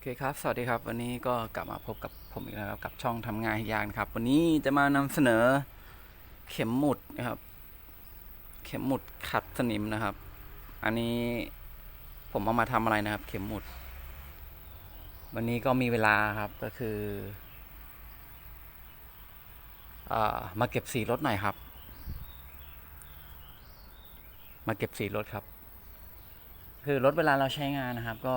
โอเคครับ สวัสดีครับ วันนี้ก็กลับมาพบกับผมอีกแล้วครับกับช่องทำงานยานครับ วันนี้จะมานำเสนอเข็มหมุดนะครับ เข็มหมุดขัดสนิมนะครับ อันนี้ผมเอามาทำอะไรนะครับ เข็มหมุด วันนี้ก็มีเวลาครับก็คืออมาเก็บสีรถหน่อยครับ มาเก็บสีรถครับ คือรถเวลาเราใช้งานนะครับ ก็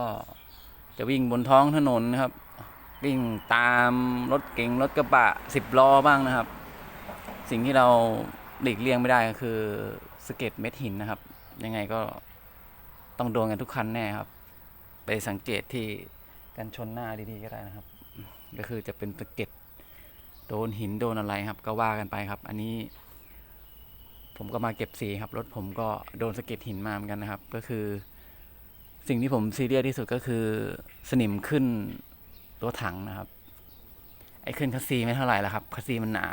จะวิ่งบนท้องถนนนะครับ วิ่งตามรถเก๋งรถกระบะสิบล้อบ้างนะครับ สิ่งที่เราหลีกเลี่ยงไม่ได้ก็คือสเก็ดเม็ดหินนะครับ ยังไงก็ต้องโดนกันทุกคันแน่ครับ ไปสังเกตที่กันชนหน้าดีๆก็ได้นะครับ ก็คือจะเป็นสเก็ดโดนหินโดนอะไรครับ ก็ว่ากันไปครับ อันนี้ผมก็มาเก็บสีครับ รถผมก็โดนสะเก็ดหินมาเหมือนกันนะครับ ก็คือ สิ่งที่ผมซีเรียสที่สุดก็คือสนิมขึ้นตัวถังนะครับ ไอ้ขึ้นคัสซีไม่เท่าไหร่แล้วครับคัสซีมันหนา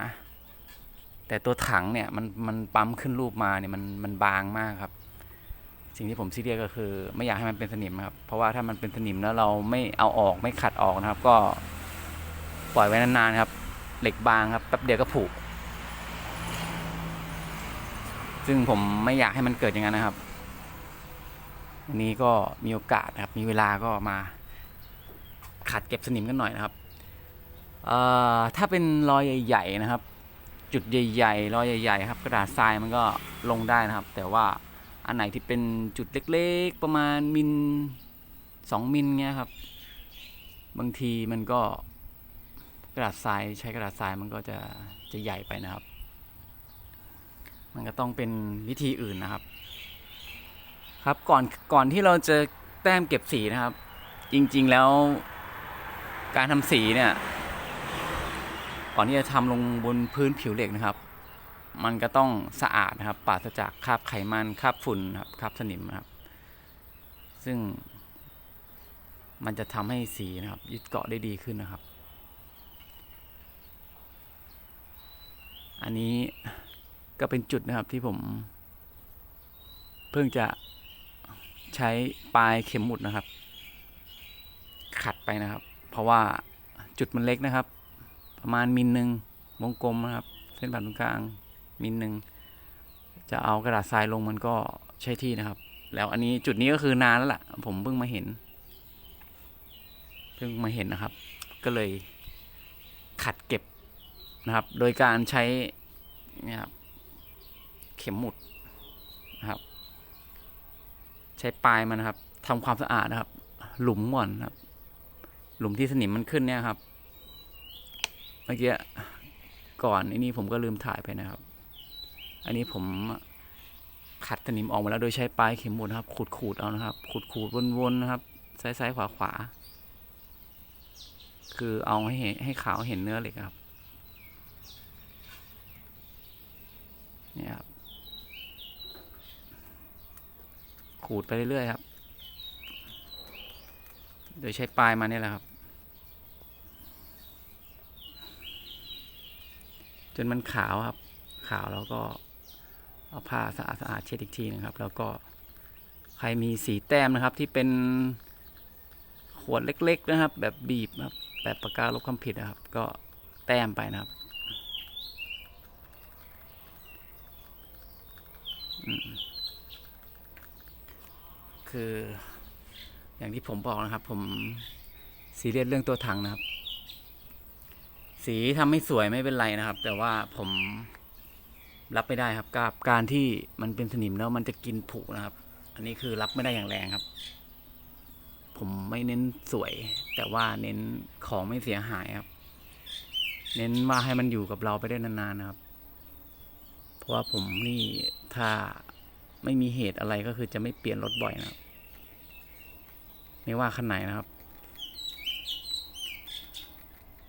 แต่ตัวถังเนี่ยมันมันปั๊มขึ้นรูปมาเนี่ยมันมันบางมากครับ สิ่งที่ผมซีเรียสก็คือ ไม่อยากให้มันเป็นสนิมครับ เพราะว่าถ้ามันเป็นสนิมแล้วเราไม่เอาออกไม่ขัดออกนะครับ ก็ปล่อยไว้นานๆครับ เหล็กบางครับแป๊บเดียวก็ผุซึ่งผมไม่อยากให้มันเกิดอย่างนั้นนะครับ วันนี้ก็มีโอกาสนะครับ มีเวลาก็มาขัดเก็บสนิมกันหน่อยนะครับถ้าเป็นรอยใหญ่ๆนะครับ จุดใหญ่ๆรอยใหญ่ๆครับกระดาษทรายมันก็ลงได้นะครับ แต่ว่าอันไหนที่เป็นจุดเล็กๆประมาณมิลสองมิลเงี้ยครับ บางทีมันก็กระดาษทรายใช้กระดาษทรายมันก็จะจะใหญ่ไปนะครับ มันก็ต้องเป็นวิธีอื่นนะครับ ครับก่อนก่อนที่เราจะแต้มเก็บสีนะครับ จริงๆแล้วการทำสีเนี่ยก่อนที่จะทำลงบนพื้นผิวเหล็กนะครับ มันก็ต้องสะอาดนะครับปราศจากคราบไขมันคราบฝุ่นครับคราบสนิมนะครับ ซึ่ง มันจะทำให้สีนะครับยึดเกาะได้ดีขึ้นนะครับ อันนี้ก็เป็นจุดนะครับที่ผม เพิ่งจะ ใช้ปลายเข็มหมุดนะครับ ขัดไปนะครับ เพราะว่าจุดมันเล็กนะครับ ประมาณมิลหนึ่งวงกลมนะครับ เส้นผ่านตรงกลางมิลหนึ่งจะเอากระดาษทรายลงมันก็ใช่ที่นะครับ แล้วอันนี้จุดนี้ก็คือนานแล้วล่ะ ผมเพิ่งมาเห็น เพิ่งมาเห็นนะครับ ก็เลยขัดเก็บนะครับ โดยการใช้นี่ครับเข็มหมุด ใช้ปลายมันนะครับทำความสะอาดนะครับ หลุมก่อนครับ หลุมที่สนิมมันขึ้นเนี่ยครับเมื่อกี้ก่อนอันนี้ผมก็ลืมถ่ายไปนะครับ อันนี้ผมขัดสนิมออกมาแล้วโดยใช้ปลายเข็มหมุดนครับ ขูดขูดเอานะครับ ขูดขูดๆวนๆนะครับซ้ายซ้ายขวาขวาคือเอาให้เห็นให้ขาวเห็นเนื้อเหล็กครับ เนี่ยครับ ขูดไปเรื่อยๆครับ โดยใช้ปลายมาเนี่ยแหละครับ จนมันขาวครับ ขาวแล้วก็เอาผ้าสะอาดๆเช็ดอีกทีนะครับ แล้วก็ใครมีสีแต้มนะครับที่เป็นขวดเล็ก ๆ นะครับ แบบบีบนะครับแบบปากกาลบคำผิดนะครับ ก็แต้มไปนะครับ อืม คือ อย่างที่ผมบอกนะครับ ผมซีเรียสเรื่องตัวถังนะครับ สีทำไม่สวยไม่เป็นไรนะครับ แต่ว่าผมรับไม่ได้ครับกับการที่มันเป็นสนิมแล้วมันจะกินผุนะครับ อันนี้คือรับไม่ได้อย่างแรงครับ ผมไม่เน้นสวย แต่ว่าเน้นของไม่เสียหายครับ เน้นว่าให้มันอยู่กับเราไปได้นานๆนะครับ เพราะว่าผมนี่ถ้า ไม่มีเหตุอะไรก็คือจะไม่เปลี่ยนรถบ่อยนะครับ ไม่ว่าคันไหนนะครับ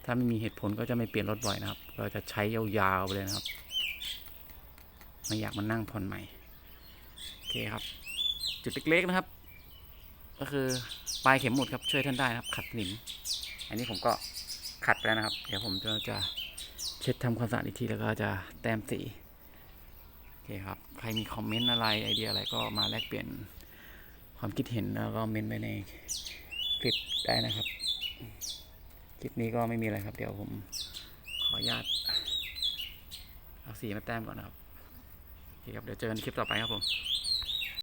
ถ้าไม่มีเหตุผลก็จะไม่เปลี่ยนรถบ่อยนะครับ เราจะใช้ยาวๆไปเลยนะครับ ไม่อยากมานั่งผ่อนใหม่ โอเคครับ จุดเล็กๆนะครับ ก็คือปลายเข็มหมุดครับช่วยท่านได้นะครับ ขัดสนิม อันนี้ผมก็ขัดไปแล้วนะครับ เดี๋ยวผมจะจะเช็ดทำความสะอาดอีกทีแล้วก็จะแต้มสี คครับ ใครมีคอมเมนต์อะไรไอเดียอะไรก็มาแลกเปลี่ยนความคิดเห็นแล้วก็เมนต์ไปในคลิปได้นะครับ คลิปนี้ก็ไม่มีอะไรครับ เดี๋ยวผมขออนุญาตเอาสีมาแต้มก่อนนะครับโอเคครับ เดี๋ยวเจอกันคลิปต่อไปครับผม